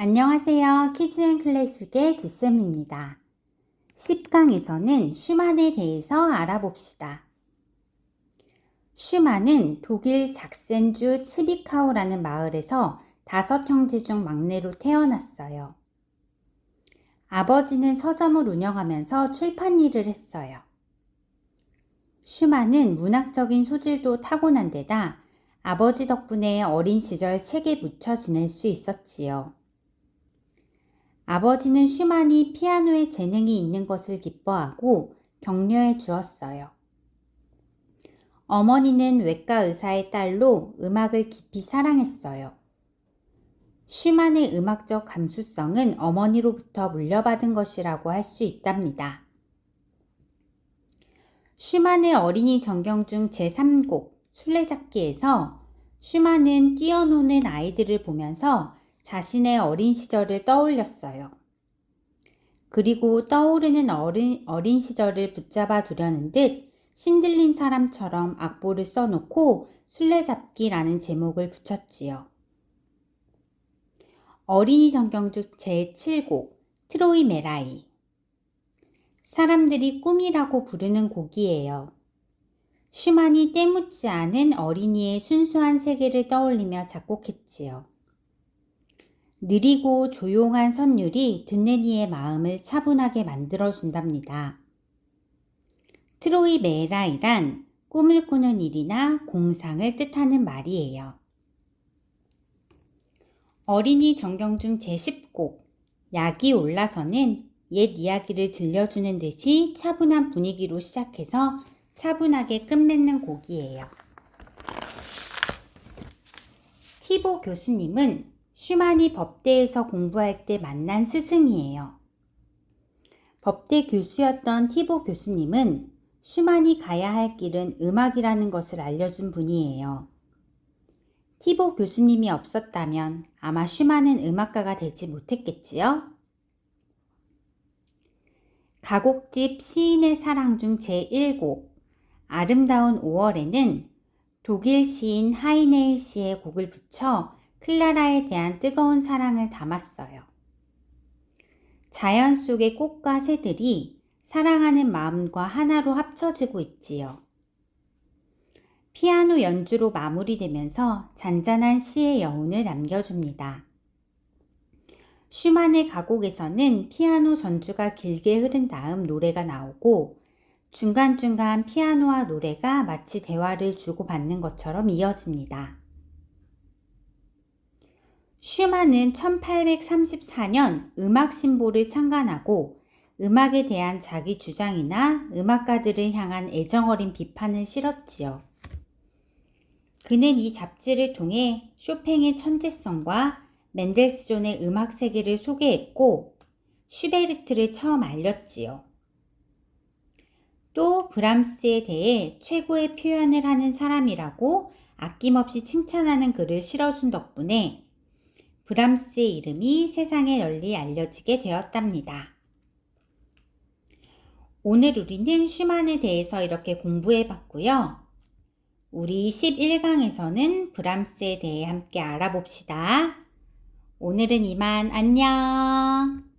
안녕하세요. 키즈앤클래식의 지쌤입니다. 10강에서는 슈만에 대해서 알아봅시다. 슈만은 독일 작센주 치비카우라는 마을에서 다섯 형제 중 막내로 태어났어요. 아버지는 서점을 운영하면서 출판 일을 했어요. 슈만은 문학적인 소질도 타고난 데다 아버지 덕분에 어린 시절 책에 묻혀 지낼 수 있었지요. 아버지는 슈만이 피아노에 재능이 있는 것을 기뻐하고 격려해 주었어요. 어머니는 외과 의사의 딸로 음악을 깊이 사랑했어요. 슈만의 음악적 감수성은 어머니로부터 물려받은 것이라고 할 수 있답니다. 슈만의 어린이 전경 중 제3곡 술래잡기에서 슈만은 뛰어노는 아이들을 보면서 자신의 어린 시절을 떠올렸어요. 그리고 떠오르는 어린, 어린 시절을 붙잡아 두려는 듯 신들린 사람처럼 악보를 써놓고 술래잡기라는 제목을 붙였지요. 어린이 정경죽 제7곡 트로이 메라이 사람들이 꿈이라고 부르는 곡이에요. 슈만이 때묻지 않은 어린이의 순수한 세계를 떠올리며 작곡했지요. 느리고 조용한 선율이 듣는 이의 마음을 차분하게 만들어준답니다. 트로이 메라이란 꿈을 꾸는 일이나 공상을 뜻하는 말이에요. 어린이 정경중 제10곡 약이 올라서는 옛 이야기를 들려주는 듯이 차분한 분위기로 시작해서 차분하게 끝맺는 곡이에요. 티보 교수님은 슈만이 법대에서 공부할 때 만난 스승이에요. 법대 교수였던 티보 교수님은 슈만이 가야 할 길은 음악이라는 것을 알려준 분이에요. 티보 교수님이 없었다면 아마 슈만은 음악가가 되지 못했겠지요? 가곡집 시인의 사랑 중 제1곡 아름다운 5월에는 독일 시인 하이네의 시의 곡을 붙여 클라라에 대한 뜨거운 사랑을 담았어요. 자연 속의 꽃과 새들이 사랑하는 마음과 하나로 합쳐지고 있지요. 피아노 연주로 마무리되면서 잔잔한 시의 여운을 남겨줍니다. 슈만의 가곡에서는 피아노 전주가 길게 흐른 다음 노래가 나오고 중간중간 피아노와 노래가 마치 대화를 주고받는 것처럼 이어집니다. 슈만은 1834년 음악 신보를 창간하고 음악에 대한 자기 주장이나 음악가들을 향한 애정어린 비판을 실었지요. 그는 이 잡지를 통해 쇼팽의 천재성과 멘델스존의 음악 세계를 소개했고 슈베르트를 처음 알렸지요. 또 브람스에 대해 최고의 표현을 하는 사람이라고 아낌없이 칭찬하는 글을 실어준 덕분에 브람스의 이름이 세상에 널리 알려지게 되었답니다. 오늘 우리는 슈만에 대해서 이렇게 공부해 봤고요. 우리 11강에서는 브람스에 대해 함께 알아봅시다. 오늘은 이만 안녕!